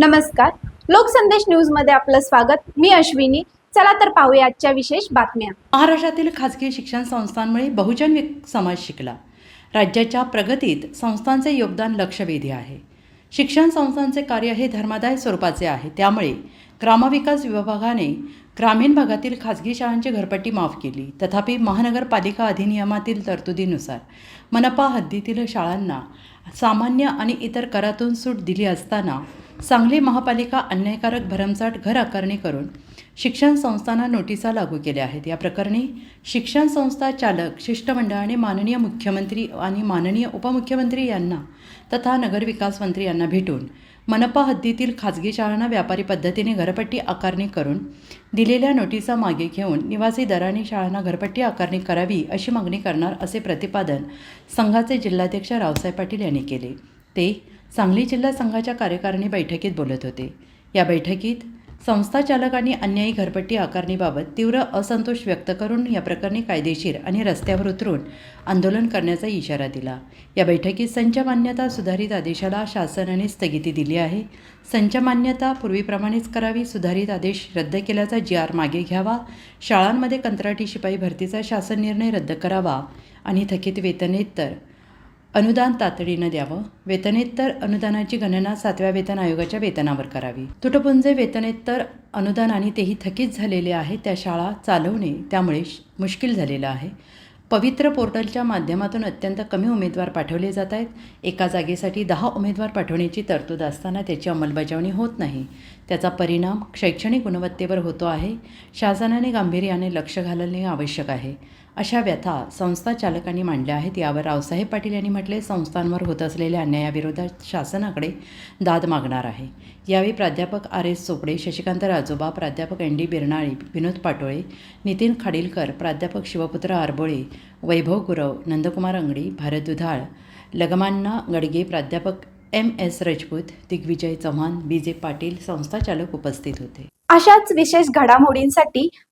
नमस्कार. लोकसंदेश न्यूजमध्ये आपलं स्वागत. मी अश्विनी. चला तर पाहूया आजच्या विशेष बातम्या. महाराष्ट्रातील खाजगी शिक्षण संस्थांमुळे बहुजन समाज शिकला. राज्याच्या प्रगतीत संस्थांचे योगदान लक्षवेधी आहे. शिक्षण संस्थांचे कार्य हे धर्मादाय स्वरूपाचे आहे. त्यामुळे ग्रामविकास विभागाने ग्रामीण भागातील खाजगी शाळांची घरपट्टी माफ केली. तथापि महानगरपालिका अधिनियमातील तरतुदीनुसार मनपा हद्दीतील शाळांना सामान्य आणि इतर करातून सूट दिली असताना सांगली महापालिका अन्यायकारक भरमसाठ घर आकारणी करून शिक्षण संस्थांना नोटिसा लागू केल्या आहेत. या प्रकरणी शिक्षण संस्था चालक शिष्टमंडळाने माननीय मुख्यमंत्री आणि माननीय उपमुख्यमंत्री यांना तथा नगरविकास मंत्री यांना भेटून मनपा हद्दीतील खाजगी शाळांना व्यापारी पद्धतीने घरपट्टी आकारणी करून दिलेल्या नोटिसा मागे घेऊन निवासी दराने शाळांना घरपट्टी आकारणी करावी अशी मागणी करणार असे प्रतिपादन संघाचे जिल्हाध्यक्ष रावसाहेब पाटील यांनी केले. ते सांगली जिल्हा संघाच्या कार्यकारिणी बैठकीत बोलत होते. या बैठकीत संस्था चालकांनी अन्यायी घरपट्टी आकारणीबाबत तीव्र असंतोष व्यक्त करून या प्रकरणी कायदेशीर आणि रस्त्यावर उतरून आंदोलन करण्याचा इशारा दिला. या बैठकीत संच मान्यता सुधारित आदेशाला शासनाने स्थगिती दिली आहे. संच मान्यता पूर्वीप्रमाणेच करावी सुधारित आदेश रद्द केल्याचा जी आर मागे घ्यावा शाळांमध्ये कंत्राटी शिपाई भरतीचा शासन निर्णय रद्द करावा आणि थकीत वेतनेतर अनुदान तातडीनं द्यावं वेतनेत्तर अनुदानाची गणना सातव्या वेतन आयोगाच्या वेतनावर करावी. तुटपुंजे वेतनेत्तर अनुदान आणि तेही थकीत झालेले आहे त्या शाळा चालवणे त्यामुळे श- मुश्किल झालेलं आहे. पवित्र पोर्टलच्या माध्यमातून अत्यंत कमी उमेदवार पाठवले जात आहेत. एका जागेसाठी दहा उमेदवार पाठवण्याची तरतूद असताना त्याची अंमलबजावणी होत नाही. त्याचा परिणाम शैक्षणिक गुणवत्तेवर होतो आहे. शासनाने गांभीर्याने लक्ष घालणे आवश्यक आहे. अशा व्यथा संस्था चालकांनी मांडल्या आहेत. यावर रावसाहेब पाटील यांनी म्हटले संस्थांवर होत असलेल्या अन्यायाविरोधात शासनाकडे दाद मागणार आहे. यावेळी प्राध्यापक आर एस चोपडे शशिकांत राजोबा प्राध्यापक एन डी बिरनाळी विनोद पाटोळे नितीन खाडीलकर प्राध्यापक शिवपुत्र आरबोळे वैभव गुरव नंदकुमार अंगडी भारत दुधाळ लगमान्ना गडगे प्राध्यापक M S Rajput Digvijay Chavan B J Patil संस्था चालक उपस्थित होते. अशाच विशेष घडामोडींसाठी